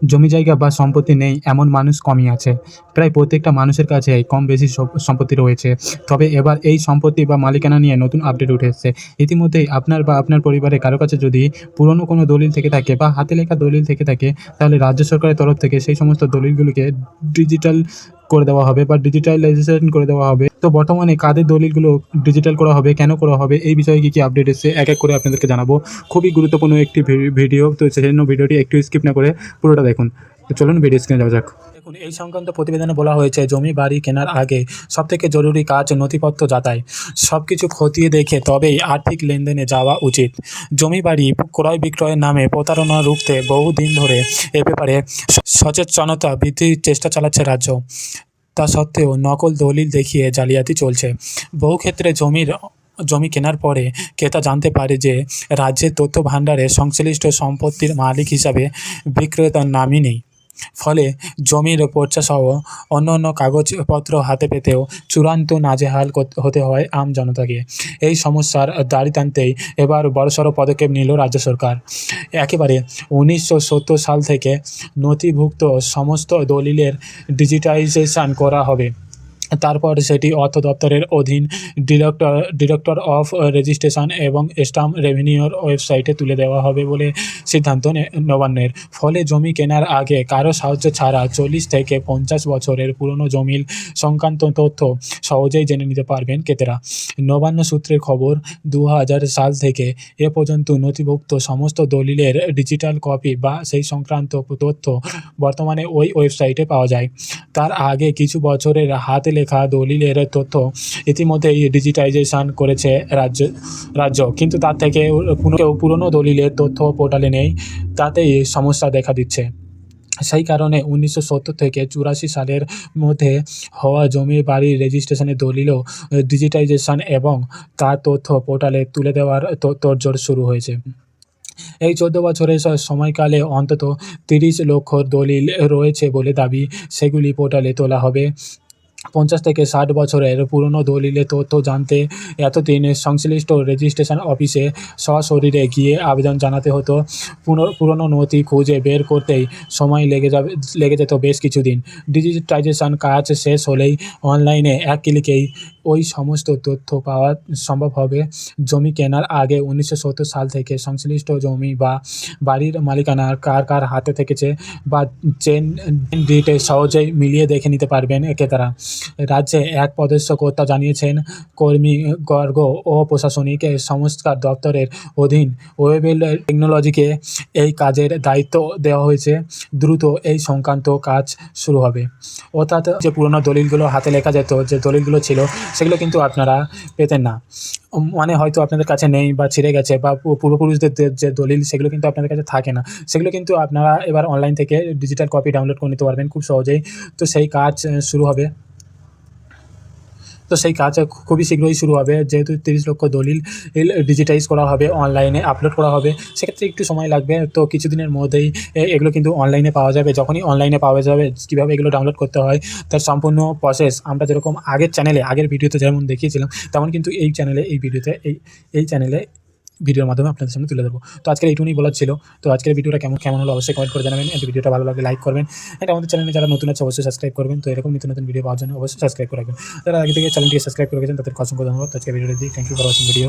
জমি জায়গা বা সম্পত্তি নেই, এমন মানুষ কমই আছে। প্রায় প্রত্যেকটা মানুষের কাছে কম বেশি সম্পত্তি রয়েছে। তবে এবার এই সম্পত্তি বা মালিকানা নিয়ে নতুন আপডেট উঠে এসেছে ইতিমধ্যেই আপনার বা আপনার পরিবারের কারও কাছে যদি পুরনো কোনো দলিল থেকে থাকে বা হাতে লেখা দলিল থেকে থাকে, তাহলে রাজ্য সরকারের তরফ থেকে সেই সমস্ত দলিলগুলিকে ডিজিটাল করে দেওয়া হবে বা ডিজিটালাইজেশন করে দেওয়া হবে। তো বর্তমানে কাদের দলিলগুলো ডিজিটাল করা হবে, কেন করা হবে, এই বিষয়ে কী কী আপডেট এসেছে, এক এক করে আপনাদেরকে জানাব। খুবই গুরুত্বপূর্ণ একটি ভিডিও তো সেজন্য ভিডিওটি একটু স্কিপ না করে পুরোটা দেখুন। তো চলুন ভিডিও স্ক্রিনে যাওয়া যাক। দেখুন, এই সংক্রান্ত প্রতিবেদনে বলা হয়েছে, জমি, বাড়ি কেনার আগে সবথেকে জরুরি কাজ নথিপত্র যাতায় সব কিছু খতিয়ে দেখে তবেই আর্থিক লেনদেনে যাওয়া উচিত। জমি, বাড়ি ক্রয় বিক্রয়ের নামে প্রতারণা রুখতে বহুদিন ধরে এ ব্যাপারে সচেতনতা বৃদ্ধির চেষ্টা চালাচ্ছে রাজ্য। তা সত্ত্বেও নকল দলিল দেখিয়ে জালিয়াতি চলছে। বহু ক্ষেত্রে জমির, জমি কেনার পরে ক্রেতা জানতে পারে যে রাজ্যের তথ্য ভাণ্ডারে সংশ্লিষ্ট সম্পত্তির মালিক হিসাবে বিক্রেতার নামই নেই। ফলে জমির পর্চাসহ অন্য অন্য কাগজপত্র হাতে পেতেও চূড়ান্ত নাজেহাল হতে হয় আম জনতাকে। এই সমস্যার দাড়ি টানতেই এবার বড়সড় পদক্ষেপ নিল রাজ্য সরকার। একেবারে উনিশশো সত্তর সাল থেকে নথিভুক্ত সমস্ত দলিলের ডিজিটাইজেশন করা হবে। তারপর সেটি অর্থ দপ্তরের অধীন ডিরেক্টর ডিরেক্টর অফ রেজিস্ট্রেশন এবং স্টাম্প রেভিনিউর ওয়েবসাইটে তুলে দেওয়া হবে বলে সিদ্ধান্ত নবান্নের। ফলে জমি কেনার আগে কারও সাহায্য ছাড়া চল্লিশ থেকে পঞ্চাশ বছরের পুরনো জমির সংক্রান্ত তথ্য সহজেই জেনে নিতে পারবেন ক্রেতারা। নবান্ন সূত্রের খবর, দু হাজার সাল থেকে এ পর্যন্ত নথিভুক্ত সমস্ত দলিলের ডিজিটাল কপি বা সেই সংক্রান্ত তথ্য বর্তমানে ওই ওয়েবসাইটে পাওয়া যায়। তার আগে কিছু বছরের হাতে লেখা দলিলের তথ্য ইতিমধ্যেই ডিজিটাইজেশন করেছে রাজ্য রাজ্য। কিন্তু তার থেকে পুরো পুরনো দলিলের তথ্য পোর্টালে নেই, তাতেই সমস্যা দেখা দিচ্ছে। সেই কারণে উনিশশো সত্তর থেকে চুরাশি সালের মধ্যে হওয়া জমি বাড়ির রেজিস্ট্রেশনের দলিলও ডিজিটাইজেশন এবং তার তথ্য পোর্টালে তুলে দেওয়ার তোড়জোড় শুরু হয়েছে। এই চোদ্দ বছরের সময়কালে অন্তত তিরিশ লক্ষ দলিল রয়েছে বলে দাবি, সেগুলি পোর্টালে তোলা হবে। পঞ্চাশ থেকে ষাট বছরের পুরনো দলিলের তথ্য জানতে এতদিন সংশ্লিষ্ট রেজিস্ট্রেশন অফিসে সশরীরে গিয়ে আবেদন জানাতে হতো। পুরনো নথি খুঁজে বের করতেই সময় লেগে যাবে, লেগে যেত বেশ কিছুদিন। ডিজিটাইজেশন কাজ শেষ হলেই অনলাইনে এক ক্লিকেই ওই সমস্ত তথ্য পাওয়া সম্ভব হবে। জমি কেনার আগে উনিশশো সত্তর সাল থেকে সংশ্লিষ্ট জমি বা বাড়ির মালিকানা কার কার হাতে থেকেছে বা চেন ডিটে সহজেই মিলিয়ে দেখে নিতে পারবেন ক্রেতারা রাজ্যে এক পদস্থ কর্তা জানিয়েছেন কর্মীবর্গ ও প্রশাসনিক সংস্কার দপ্তরের অধীন ওয়েবেল টেকনোলজিকে এই কাজের দায়িত্ব দেওয়া হয়েছে। দ্রুত এই সংক্রান্ত কাজ শুরু হবে। অর্থাৎ যে পুরোনো দলিলগুলো হাতে লেখা যেত, যে দলিলগুলো ছিল, সেগুলো কিন্তু আপনারা পেতেন না। মানে হয়তো আপনাদের কাছে নেই বা ছিঁড়ে গেছে বা পূর্বপুরুষদের যে দলিল, সেগুলো কিন্তু আপনাদের কাছে থাকে না। সেগুলো কিন্তু আপনারা এবার অনলাইন থেকে ডিজিটাল কপি ডাউনলোড করে নিতে পারবেন খুব সহজেই। তো সেই কাজ শুরু হবে। তো সেই কাজ খুবই শীঘ্রই শুরু হবে। যেহেতু তিরিশ লক্ষ দলিল ডিজিটাইজ করা হবে অনলাইনে আপলোড করা হবে, সেক্ষেত্রে একটু সময় লাগবে। তো কিছুদিনের মধ্যেই এগুলো কিন্তু অনলাইনে পাওয়া যাবে। যখনই অনলাইনে পাওয়া যাবে, কীভাবে এগুলো ডাউনলোড করতে হয়, তার সম্পূর্ণ প্রসেস আমরা যেরকম আগের চ্যানেলে আগের ভিডিওতে যেমন দেখিয়েছিলাম, তেমন কিন্তু এই চ্যানেলে এই ভিডিওতে এই এই চ্যানেলে ভিডিওর মাধ্যমে আপনাদের সামনে তুলে দেবো তো আজকে এইটুকুই বলার ছিল। তো আজকের ভিডিওটা কেমন কেমন হলো অবশ্যই কমেন্ট করে জানাবেন। এই ভিডিওটা ভালো লাগলে লাইক করবেন। এটা আমাদের চ্যানেলে যারা নতুন আছে, অবশ্যই সাবস্ক্রাইব করবেন। তো এরকম নতুন নতুন ভিডিও পাওয়ার জন্য অবশ্যই সাবস্ক্রাইব করে রাখবেন। যারা আগে থেকে চ্যানেলটিকে সাবস্ক্রাইব করে গেছেন তাদের অসংখ্য ধন্যবাদ। আজকে ভিডিওটা দিয়ে thank you for watching video